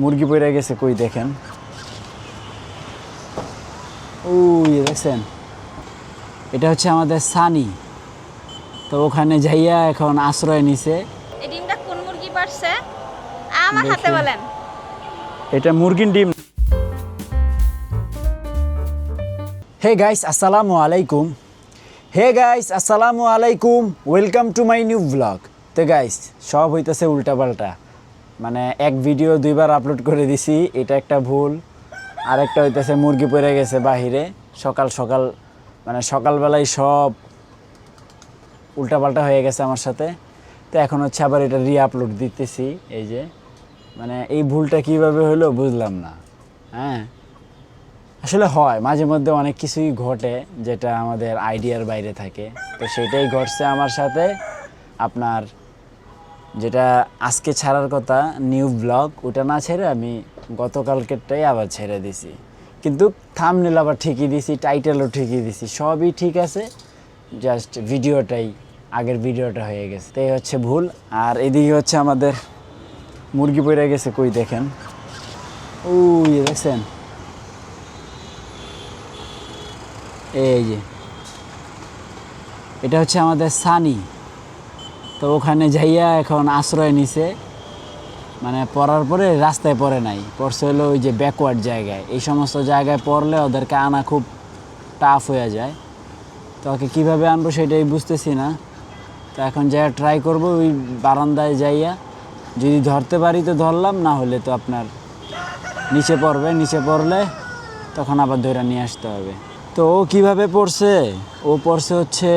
মুরগি পড়ে গেছে কই দেখেন। ওই দেখছেন এটা হচ্ছে আমাদের সানি। তো ওখানে যাইয়া এখন আশ্রয় নিছে। এই ডিমটা কোন মুরগি পারছে? আমার হাতে বলেন। এটা মুরগির ডিম। হে গাইস আসসালামু আলাইকুম। হে গাইস আসসালামু আলাইকুম। Welcome to my new blog. তো গাইস সব হইতেছে উল্টাপাল্টা। মানে এক ভিডিও দুইবার আপলোড করে দিছি, এটা একটা ভুল। আরেকটা হইতেছে মুরগি পড়ে গেছে বাহিরে। সকাল সকাল মানে সকালবেলায় সব উল্টাপাল্টা হয়ে গেছে আমার সাথে। তো এখন হচ্ছে আবার এটা রি আপলোড দিতেছি, এই যে। মানে এই ভুলটা কীভাবে হলো বুঝলাম না হ্যাঁ? আসলে হয়, মাঝে মধ্যে অনেক কিছুই ঘটে যেটা আমাদের আইডিয়ার বাইরে থাকে। তো সেটাই ঘটছে আমার সাথে। আপনার যেটা আজকে ছাড়ার কথা নিউ ব্লগ ওটা না ছেড়ে আমি গতকালকেরটাই আবার ছেড়ে দিছি। কিন্তু থাম থামনেল আবার ঠিকই দিছি টাইটেলও ঠিকই দিছি, সবই ঠিক আছে জাস্ট ভিডিওটাই আগের ভিডিওটা হয়ে গেছে। তাই হচ্ছে ভুল, আর এদিকে হচ্ছে আমাদের মুরগি পড়ে গেছে কই দেখেন। ওই দেখছেন? এই যে। এটা হচ্ছে আমাদের সানি। তো ওখানে যাইয়া এখন আশ্রয় নিছে। মানে পড়ার পরে রাস্তায় পড়ে নাই। পড়ছে হলো ওই যে ব্যাকওয়ার্ড জায়গায়। এই সমস্ত জায়গায় পড়লে ওদেরকে আনা খুব টাফ হয়ে যায়। তো ওকে কীভাবে আনব সেটাই বুঝতেছি না। তো এখন যাইয়া ট্রাই করব ওই বারান্দায় যাইয়া। যদি ধরতে পারি তো ধরলাম, না হলে তো আপনার নিচে পড়বে। নিচে পড়লে তখন আবার ধরে নিয়ে আসতে হবে। তো ও কীভাবে পড়ছে? ও পড়ছে হচ্ছে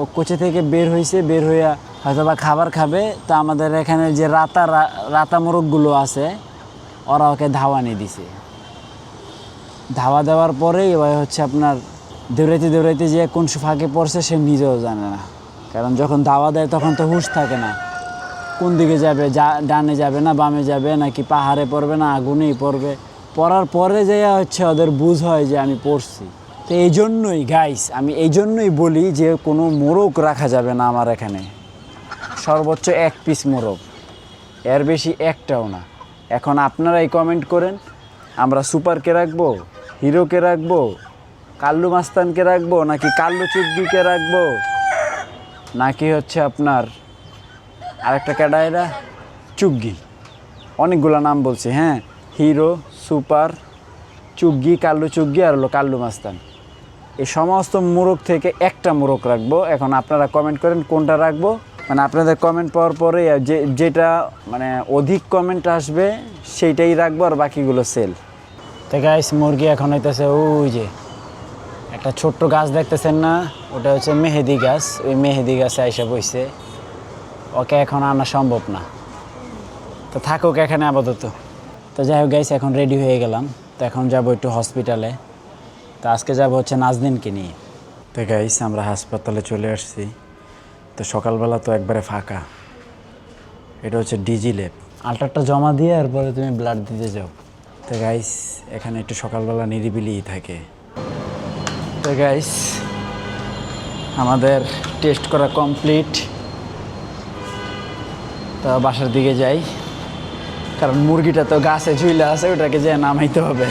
ও কোচে থেকে বের হয়েছে বের হইয়া হয়তো বা খাবার খাবে। তো আমাদের এখানে যে রাতা রাতা মোরগগুলো আছে, ওরা ওকে ধাওয়া নিয়ে দিছে। ধাওয়া দেওয়ার পরেই এবার হচ্ছে আপনার দৌড়াইতে দৌড়াইতে যে কোন ফাঁকে পড়ছে সে নিজেও জানে না। কারণ যখন ধাওয়া দেয় তখন তো হুঁশ থাকে না। কোন দিকে যাবে, যা, ডানে যাবে না, বামে যাবে, নাকি পাহাড়ে পড়বে না, আগুনেই পড়বে। পড়ার পরে যাইয়া হচ্ছে ওদের বুঝ হয় যে আমি পড়ছি। তো এই জন্যই গাইস আমি এই জন্যই বলি যে কোনো মোরগ রাখা যাবে না আমার এখানে। সর্বোচ্চ এক পিস মোরগ। এর বেশি একটাও না। এখন আপনারাই কমেন্ট করেন, আমরা সুপারকে রাখব, হিরোকে রাখব, কাল্লু মাস্তানকে রাখব, নাকি কাল্লু চুগ্গিকে রাখব, নাকি হচ্ছে আপনার আরেকটা ক্যাডায়রা চুগ্গি অনেকগুলো নাম বলছি হ্যাঁ হিরো, সুপার চুগ্গি কাল্লু চুগ্গি আর হলো কাল্লু মাস্তান। এই সমস্ত মোরগ থেকে একটা মোরগ রাখব। এখন আপনারা কমেন্ট করেন কোনটা রাখব। মানে আপনাদের কমেন্ট পাওয়ার পরে যে, যেটা মানে অধিক কমেন্ট আসবে, সেইটাই রাখব আর বাকিগুলো সেল তো গাইস মুরগি এখন হইতেছে ওই যে একটা ছোট্ট গাছ দেখতেছেন না? ওটা হচ্ছে মেহেদি গাছ। ওই মেহেদি গাছে আইসা বইছে। ওকে এখন আনা সম্ভব না। তো থাকুক এখানে আপাতত। তো যাই হোক গাইস এখন রেডি হয়ে গেলাম। তো এখন যাব একটু হসপিটালে তো আজকে যাব হচ্ছে নাজদিনকে নিয়ে। তো গাইস আমরা হাসপাতালে চলে আসছি। তো সকালবেলা তো একবারে ফাঁকা। এটা হচ্ছে ডিজি ল্যাব। আল্টারটা জমা দিয়ে এরপরে তুমি ব্লাড দিতে যাও। তো গাইস এখানে একটু সকালবেলা নিরিবিলিই থাকে। তো গাইস আমাদের টেস্ট করা কমপ্লিট তো বাসার দিকে যাই। কারণ মুরগিটা তো গাছে ঝুইলা আছে ওটাকে যে নামাইতে হবে।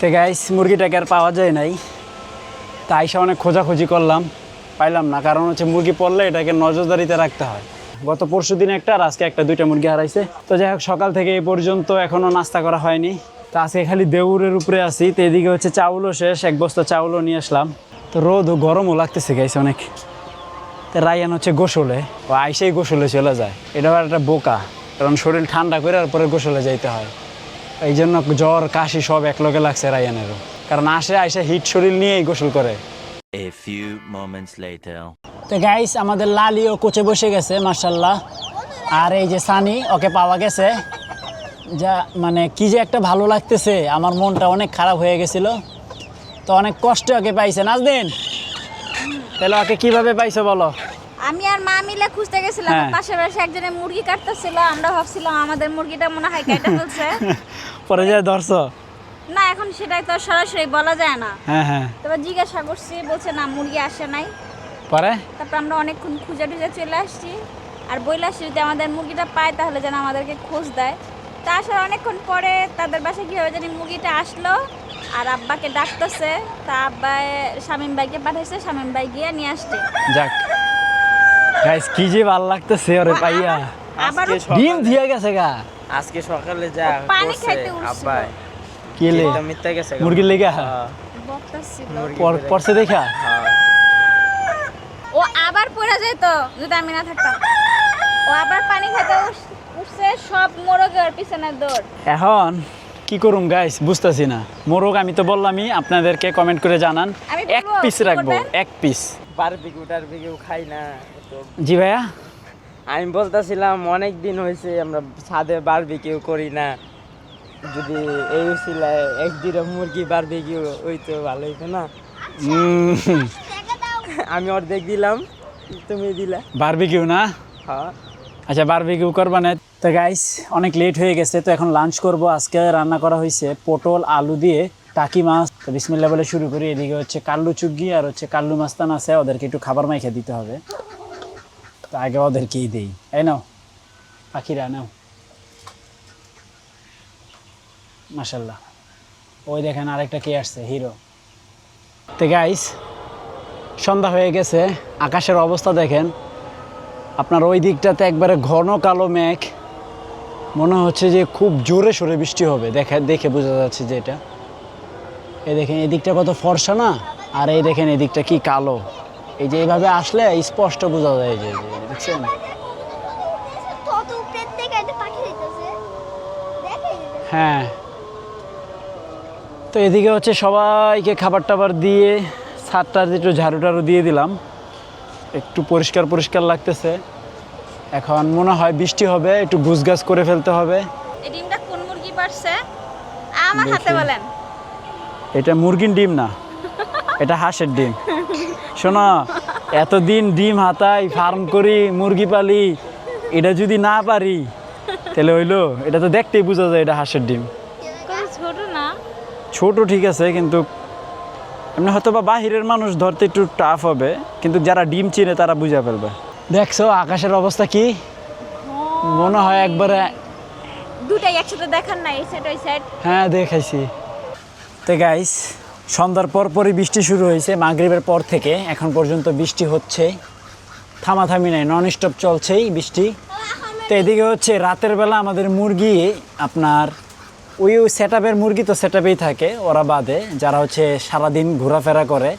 তো গাইস মুরগিটাকে আর পাওয়া যায় নাই। তা আইসা অনেক খোঁজাখুঁজি করলাম, পাইলাম না। কারণ হচ্ছে মুরগি পড়লে এটাকে নজরদারিতে রাখতে হয়। গত পরশু দিন একটা আর আজকে একটা দুইটা মুরগি হারাইছে। তো যাই হোক, সকাল থেকে এই পর্যন্ত এখনও নাস্তা করা হয়নি। তো আজকে খালি দেউরের উপরে আসি তো এদিকে হচ্ছে চাউলও শেষ, এক বস্তা চাউলও নিয়ে আসলাম। তো রোদ গরমও লাগতেছে গাইছে অনেক। তো রায়ান হচ্ছে গোসলে। ও আইসেই গোসলে চলে যায়। এটা একটা বোকা। কারণ শরীর ঠান্ডা করে তারপরে গোসলে যাইতে হয়। এই জন্য জ্বর কাশি সব এক একলগে লাগছে রায়ানেরও। কারণ আসে আইসে হিট শরীর নিয়েই গোসল করে। A few moments later. তো গাইস আমাদের লালিও কোচে বসে গেছে মার্শাল্লাহ আর এই যে সানি ওকে পাওয়া গেছে। যা মানে কি যে একটা ভালো লাগতেছে আমার মনটা অনেক খারাপ হয়ে গেছিল। তো অনেক কষ্টে ওকে পাইছে। নাজদিন তাহলে ওকে কীভাবে পাইছো বলো? আমি আর মা মিলে খুঁজতে গেছিলাম হ্যাঁ। পাশে পাশে একজনের মুরগি কাটতেছিল আমরা ভাবছিলাম আমাদের মুরগিটা মনে হয় কেটে ফেলছে। পরে যায় ধরছ? না এখন সেটাই তো সরাসরি বলা যায় না। হ্যাঁ হ্যাঁ। তবে জিজ্ঞাসা করছি বলছে না মুরগি আসে নাই। পরে? তারপর আমরা অনেকক্ষণ খুঁজে টুজে চলে আসছি। আর বইলে যদি আমাদের মুরগিটা পায় তাহলে যেন আমাদেরকে খোঁজ দেয়। তা আসার অনেকক্ষণ পরে তাদের বাসায় কীভাবে জানি মুরগিটা আসলো। আর আব্বাকে ডাকতেছে। তা আব্বা শামিম ভাইকে পাঠাইছে শামিম ভাই গিয়ে নিয়ে আসছে। যাক। গাইস কি যে ভালো লাগতেছে ওরে পাইয়া ডিম দিয়ে গেছে গা। আজকে সকালে যা পানি খাইতে। আব্বাই। কেলে মিথ্যা গেছে। মুরগির লেগা? হ্যাঁ, দেখা? হ্যাঁ। ও আবার পড়ে যেত যদি আমি না থাকতাম। ও আবার পানি খেতে উঠছে সব মোরগে ওর পিছনে দৌড়। এখন কি করুম গাইস বুঝতেছি না। মোরগ আমি তো বললামই আপনাদেরকে কমেন্ট করে জানান। এক পিস রাখব এক পিস বারবিকিউ টারবিকিউ খাই না। জি ভাইয়া? আমি বলতেছিলাম অনেক দিন হয়েছে আমরা ছাদে বারবিকিউ করি না। যদি এই উচিলায় এক দুটো মুরগি বারবিকিউ হইতো ভালো হইতো না। আমি অর্ধেক দিলাম তুমি দিলা। বারবিকিউ না? হ্যাঁ। আচ্ছা বারবিকিউ করবা না। তো গাইস অনেক লেট হয়ে গেছে তো এখন লাঞ্চ করব। আজকে রান্না করা হয়েছে পটল আলু দিয়ে টাকি মাছ। তো বিসমিল্লা বলে শুরু করি। এদিকে হচ্ছে কাল্লু চুগি আর হচ্ছে কাল্লু মাস্তান আছে ওদেরকে একটু খাবার মাইখে দিতে হবে। তো আগে ওদেরকেই দেই, এই নাও, পাখিরা নাও। মাসাল্লাহ ওই দেখেন আরেকটা কে আসছে, হিরো। তো গাইস সন্ধ্যা হয়ে গেছে, আকাশের অবস্থা দেখেন। আপনার ওই দিকটাতে একবারে ঘন কালো মেঘ। মনে হচ্ছে যে খুব জোরে সোরে বৃষ্টি হবে, দেখে দেখে বোঝা যাচ্ছে যে এটা। এই দেখেন, এদিকটা কত ফর্সা না? আর এই দেখেন এই দিকটা কি কালো। এই যে এইভাবে আসলে স্পষ্ট বোঝা যায় যে দেখে হ্যাঁ। তো এদিকে হচ্ছে সবাইকে খাবার টাবার দিয়ে ছাদটা একটু ঝাড়ু টাড়ু দিয়ে দিলাম। একটু পরিষ্কার পরিষ্কার লাগতেছে। এখন মনে হয় বৃষ্টি হবে একটু গুছগাছ করে ফেলতে হবে। ডিমটা কোন মুরগি পারছে? আমার হাতে বলেন। এটা মুরগির ডিম না। এটা হাঁসের ডিম। শোনো এতদিন ডিম হাতাই ফার্ম করি মুরগি পালি এটা যদি না পারি তাহলে হইল এটা তো দেখতেই বোঝা যায় এটা হাঁসের ডিম। ছোট না। ছোট ঠিক আছে কিন্তু এমনি হয়তো বা বাহিরের মানুষ ধরতে একটু টাফ হবে কিন্তু যারা ডিম চিনে তারা বুঝে ফেলবে। দেখছ আকাশের অবস্থা কি? মনে হয় একবারে দুটাই একসাথে দেখার না এই সাইড ওই সাইড হ্যাঁ দেখাইছি। তো গাইস সন্ধ্যার পর পরই বৃষ্টি শুরু হয়েছে মাগরিবের পর থেকে। এখন পর্যন্ত বৃষ্টি হচ্ছে। থামাথামি নাই নন স্টপ চলছেই বৃষ্টি। তো এদিকে হচ্ছে রাতের বেলা আমাদের মুরগি আপনার ওই ওই সেট মুরগি তো সেট থাকে ওরা বাদে। যারা হচ্ছে সারাদিন ঘোরাফেরা করে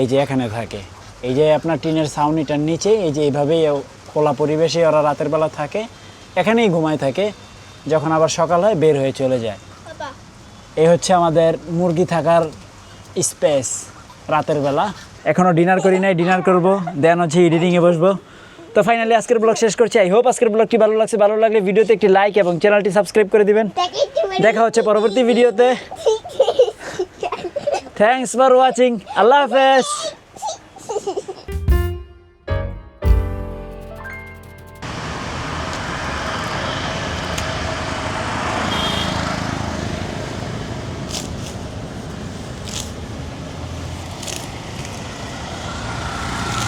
এই যে এখানে থাকে। এই যে আপনার টিনের ছাউনিটার নিচে এই যে এইভাবেই খোলা পরিবেশে ওরা রাতের বেলা থাকে এখানেই ঘুমায় থাকে। যখন আবার সকাল হয় বের হয়ে চলে যায়। এই হচ্ছে আমাদের মুরগি থাকার স্পেস রাতের বেলা। এখনও ডিনার করি নাই ডিনার করব দেন হচ্ছে এডিটিংয়ে বসবো। তো ফাইনালি আজকের ব্লগ শেষ করছি। আই হোপ আজকের ব্লগটি ভালো লাগছে। ভালো লাগলে ভিডিওতে একটি লাইক এবং চ্যানেলটি সাবস্ক্রাইব করে দিবেন। দেখা হচ্ছে পরবর্তী ভিডিওতে। থ্যাংকস ফর ওয়াচিং আল্লাহ হাফেজ।